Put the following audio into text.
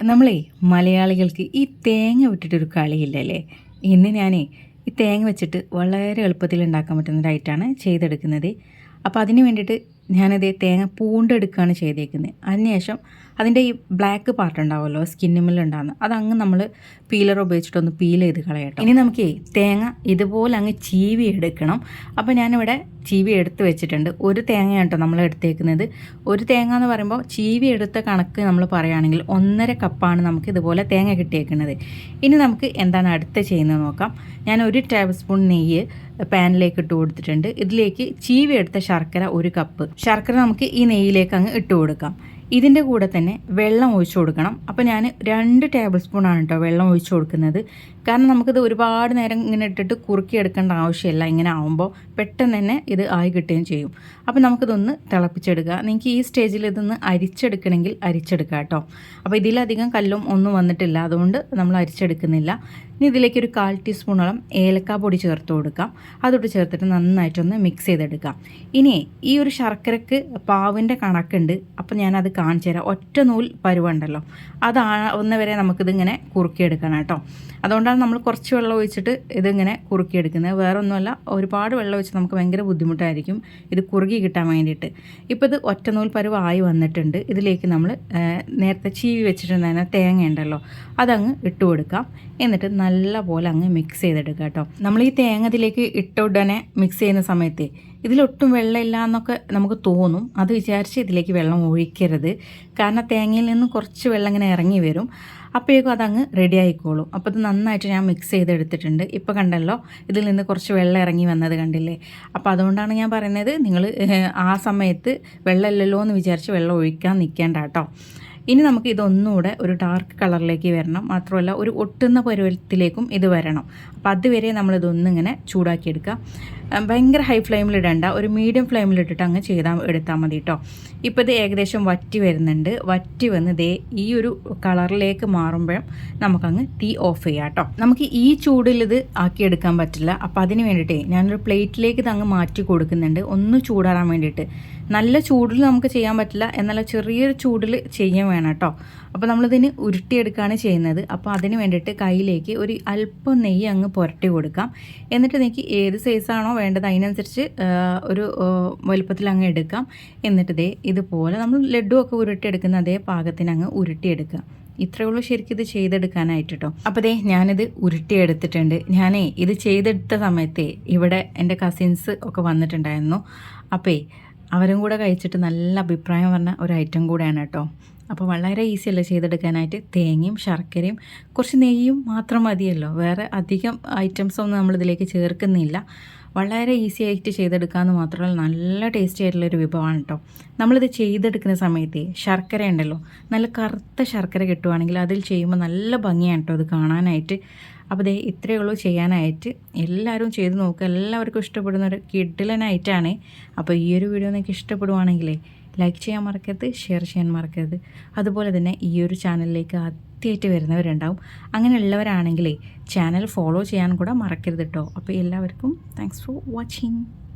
നമ്മളേ മലയാളികൾക്ക് ഈ തേങ്ങ വിട്ടിട്ടൊരു കളിയില്ലല്ലേ? ഇന്ന് ഞാനേ ഈ തേങ്ങ വെച്ചിട്ട് വളരെ എളുപ്പത്തിൽ ഉണ്ടാക്കാൻ പറ്റുന്ന ഒരു ഐറ്റാണ് ചെയ്തെടുക്കുന്നത്. അപ്പോൾ അതിന് വേണ്ടിയിട്ട് ഞാനത് തേങ്ങ പൂണ്ടെടുക്കുകയാണ് ചെയ്തേക്കുന്നത്. അതിനുശേഷം അതിന്റെ ഈ ബ്ലാക്ക് പാർട്ട് ഉണ്ടാവുമല്ലോ സ്കിന്നുമില്ലുണ്ടാകുന്ന അതങ്ങ് നമ്മൾ പീലർ ഉപയോഗിച്ചിട്ടൊന്ന് പീൽ ചെയ്ത് കളയട്ടെ. ഇനി നമുക്ക് തേങ്ങ ഇതുപോലെ അങ്ങ് ചീവി എടുക്കണം അപ്പോൾ ഞാനിവിടെ ചീവി എടുത്ത് വെച്ചിട്ടുണ്ട്. ഒരു തേങ്ങയാണ് കേട്ടോ നമ്മൾ എടുത്തേക്കുന്നത്. ഒരു തേങ്ങ എന്ന് പറയുമ്പോൾ ചീവി എടുത്ത കണക്ക് നമ്മൾ പറയുകയാണെങ്കിൽ ഒന്നര കപ്പാണ് നമുക്ക് ഇതുപോലെ തേങ്ങ കിട്ടിയേക്കുന്നത്. ഇനി നമുക്ക് എന്താണ് അടുത്ത ചെയ്യുന്നത് നോക്കാം. ഞാൻ ഒരു ടേബിൾ സ്പൂൺ നെയ്യ് പാനിലേക്ക് ഇട്ട് കൊടുത്തിട്ടുണ്ട്. ഇതിലേക്ക് ചീവി എടുത്ത ശർക്കര ഒരു കപ്പ്. ശർക്കര നമുക്ക് ഈ നെയ്യിലേക്ക് അങ്ങ് ഇട്ട് കൊടുക്കാം. ഇതിന്റെ കൂടെ തന്നെ വെള്ളം ഒഴിച്ചു കൊടുക്കണം. അപ്പോൾ ഞാൻ രണ്ട് ടേബിൾ സ്പൂണാണ് കേട്ടോ വെള്ളം ഒഴിച്ചു കൊടുക്കുന്നത്. കാരണം നമുക്കിത് ഒരുപാട് നേരം ഇങ്ങനെ ഇട്ടിട്ട് കുറുക്കി എടുക്കേണ്ട ആവശ്യമില്ല. ഇങ്ങനെ ആവുമ്പോൾ പെട്ടെന്ന് തന്നെ ഇത് ആയി കിട്ടുകയും ചെയ്യും. അപ്പോൾ നമുക്കിതൊന്ന് തിളപ്പിച്ചെടുക്കുക. നിങ്ങൾക്ക് ഈ സ്റ്റേജിൽ ഇതൊന്ന് അരിച്ചെടുക്കണമെങ്കിൽ അരിച്ചെടുക്കുക കേട്ടോ അപ്പോൾ ഇതിലധികം കല്ലും ഒന്നും വന്നിട്ടില്ല. അതുകൊണ്ട് നമ്മൾ അരിച്ചെടുക്കുന്നില്ല. ഇനി ഇതിലേക്ക് ഒരു കാൽ ടീസ്പൂണോളം ഏലക്കാ പൊടി ചേർത്ത് കൊടുക്കാം. അതോട്ട് ചേർത്തിട്ട് നന്നായിട്ടൊന്ന് മിക്സ് ചെയ്തെടുക്കാം. ഇനി ഈ ഒരു ശർക്കരക്ക് പാവിന്റെ കണക്കുണ്ട്. അപ്പോൾ ഞാനത് കാണിച്ചു തരാം. ഒറ്റ നൂൽ പരുവുണ്ടല്ലോ. അതാവുന്ന വരെ നമുക്കിതിങ്ങനെ കുറുക്കിയെടുക്കണം കേട്ടോ. അതുകൊണ്ടാണ് നമ്മൾ കുറച്ച് വെള്ളം ഒഴിച്ചിട്ട് ഇതിങ്ങനെ കുറുക്കിയെടുക്കുന്നത്. വേറെ ഒന്നുമല്ല ഒരുപാട് വെള്ളം ഒഴിച്ച് നമുക്ക് ഭയങ്കര ബുദ്ധിമുട്ടായിരിക്കും ഇത് കുറുകി കിട്ടാൻ വേണ്ടിയിട്ട്. ഇപ്പോൾ ഇത് ഒറ്റ നൂൽ പരുവായി വന്നിട്ടുണ്ട്. ഇതിലേക്ക് നമ്മൾ നേരത്തെ ചീവി വെച്ചിട്ടുണ്ടായിരുന്ന തേങ്ങ ഉണ്ടല്ലോ അതങ്ങ് ഇട്ട് കൊടുക്കാം എന്നിട്ട് നല്ല പോലെ അങ്ങ് മിക്സ് ചെയ്തെടുക്കുക കേട്ടോ. നമ്മൾ ഈ തേങ്ങ ഇതിലേക്ക് ഇട്ട ഉടനെ മിക്സ് ചെയ്യുന്ന സമയത്ത് ഇതിലൊട്ടും വെള്ളമില്ല എന്നൊക്കെ നമുക്ക് തോന്നും. അത് വിചാരിച്ച് ഇതിലേക്ക് വെള്ളം ഒഴിക്കരുത്. കാരണം തേങ്ങയിൽ നിന്ന് കുറച്ച് വെള്ളം ഇങ്ങനെ ഇറങ്ങി വരും. അപ്പോഴേക്കും അതങ്ങ് റെഡി ആയിക്കോളും. അപ്പോൾ ഇത് നന്നായിട്ട് ഞാൻ മിക്സ് ചെയ്തെടുത്തിട്ടുണ്ട്. ഇപ്പോൾ കണ്ടല്ലോ ഇതിൽ നിന്ന് കുറച്ച് വെള്ളം ഇറങ്ങി വന്നത് കണ്ടില്ലേ? അപ്പോൾ അതുകൊണ്ടാണ് ഞാൻ പറയുന്നത് നിങ്ങൾ ആ സമയത്ത് വെള്ളമില്ലല്ലോ എന്ന് വിചാരിച്ച് വെള്ളം ഒഴിക്കാൻ നിൽക്കേണ്ട കേട്ടോ. ഇനി നമുക്ക് ഇതൊന്നുകൂടെ ഒരു ഡാർക്ക് കളറിലേക്ക് വരണം. മാത്രമല്ല ഒരു ഒട്ടുന്ന പരുവത്തിലേക്കും ഇത് വരണം. അപ്പോൾ അതുവരെ നമ്മളിതൊന്നിങ്ങനെ ചൂടാക്കിയെടുക്കുക. ഭയങ്കര ഹൈ ഫ്ലെയിമിൽ ഇടണ്ട. ഒരു മീഡിയം ഫ്ലെയിമിൽ ഇട്ടിട്ട് അങ്ങ് ചെയ്താൽ എടുത്താൽ മതി കേട്ടോ ഇപ്പോൾ ഇത് ഏകദേശം വറ്റി വരുന്നുണ്ട്. വറ്റി വന്ന് ദേ ഈ ഒരു കളറിലേക്ക് മാറുമ്പോഴും നമുക്കങ്ങ് തീ ഓഫ് ചെയ്യാം കേട്ടോ നമുക്ക് ഈ ചൂടിൽ ഇത് ആക്കിയെടുക്കാൻ പറ്റില്ല. അപ്പോൾ അതിന് വേണ്ടിയിട്ടേ ഞാനൊരു പ്ലേറ്റിലേക്ക് ഇത് അങ്ങ് മാറ്റി കൊടുക്കുന്നുണ്ട്. ഒന്ന് ചൂടാറാൻ വേണ്ടിയിട്ട്. നല്ല ചൂടിൽ നമുക്ക് ചെയ്യാൻ പറ്റില്ല. എന്നാൽ ചെറിയൊരു ചൂടിൽ ചെയ്യാൻ വേണം കേട്ടോ അപ്പോൾ നമ്മളിതിന് ഉരുട്ടിയെടുക്കുകയാണ് ചെയ്യുന്നത്. അപ്പോൾ അതിന് വേണ്ടിയിട്ട് കയ്യിലേക്ക് ഒരു അല്പം നെയ്യ് അങ്ങ് പുരട്ടി കൊടുക്കാം. എന്നിട്ട് നിങ്ങൾക്ക് ഏത് സൈസാണോ വേണ്ടത് അതിനനുസരിച്ച് ഒരു വലുപ്പത്തിൽ അങ്ങ് എടുക്കാം. എന്നിട്ട് ഇതേ ഇതുപോലെ നമ്മൾ ലഡുവൊക്കെ ഉരുട്ടിയെടുക്കുന്ന അതേ പാകത്തിന് അങ്ങ് ഉരുട്ടിയെടുക്കുക. ഇത്രയേ ഉള്ളൂ ശരിക്കും ഇത് ചെയ്തെടുക്കാനായിട്ട് കേട്ടോ അപ്പോൾ ദേ ഞാനിത് ഉരുട്ടിയെടുത്തിട്ടുണ്ട്. ഞാനേ ഇത് ചെയ്തെടുത്ത സമയത്തെ ഇവിടെ എന്റെ കസിൻസ് ഒക്കെ വന്നിട്ടുണ്ടായിരുന്നു. അപ്പേ അവരും കൂടെ കഴിച്ചിട്ട് നല്ല അഭിപ്രായം പറഞ്ഞ ഒരു ഐറ്റം കൂടെയാണ് കേട്ടോ അപ്പോൾ വളരെ ഈസി അല്ലേ ചെയ്തെടുക്കാനായിട്ട്? തേങ്ങയും ശർക്കരയും കുറച്ച് നെയ്യും മാത്രം മതിയല്ലോ. വേറെ അധികം ഐറ്റംസ് ഒന്നും നമ്മളിതിലേക്ക് ചേർക്കുന്നില്ല. വളരെ ഈസി ആയിട്ട് ചെയ്തെടുക്കാമെന്ന് മാത്രമല്ല നല്ല ടേസ്റ്റി ആയിട്ടുള്ളൊരു വിഭവമാണ് കേട്ടോ നമ്മളിത് ചെയ്തെടുക്കുന്ന സമയത്ത് ശർക്കര ഉണ്ടല്ലോ നല്ല കറുത്ത ശർക്കര കിട്ടുവാണെങ്കിൽ അതിൽ ചെയ്യുമ്പോൾ നല്ല ഭംഗിയാണ് കേട്ടോ അത് കാണാനായിട്ട്. അപ്പോൾ ദേ ഇത്രയേ ഉള്ളൂ ചെയ്യാനായിട്ട്. എല്ലാവരും ചെയ്ത് നോക്കുക എല്ലാവർക്കും ഇഷ്ടപ്പെടുന്ന ഒരു കിഡിലനായിട്ടാണ് അപ്പോൾ ഈ ഒരു വീഡിയോ നിങ്ങൾക്ക് ഇഷ്ടപ്പെടുവാണെങ്കിലേ ലൈക്ക് ചെയ്യാൻ മറക്കരുത് ഷെയർ ചെയ്യാൻ മറക്കരുത്. അതുപോലെ തന്നെ ഈ ഒരു ചാനലിലേക്ക് ആദ്യമായിട്ട് വരുന്നവരുണ്ടാവും. അങ്ങനെയുള്ളവരാണെങ്കിലേ ചാനൽ ഫോളോ ചെയ്യാൻ കൂടെ മറക്കരുത് കേട്ടോ അപ്പോൾ എല്ലാവർക്കും താങ്ക്സ് ഫോർ വാച്ചിങ്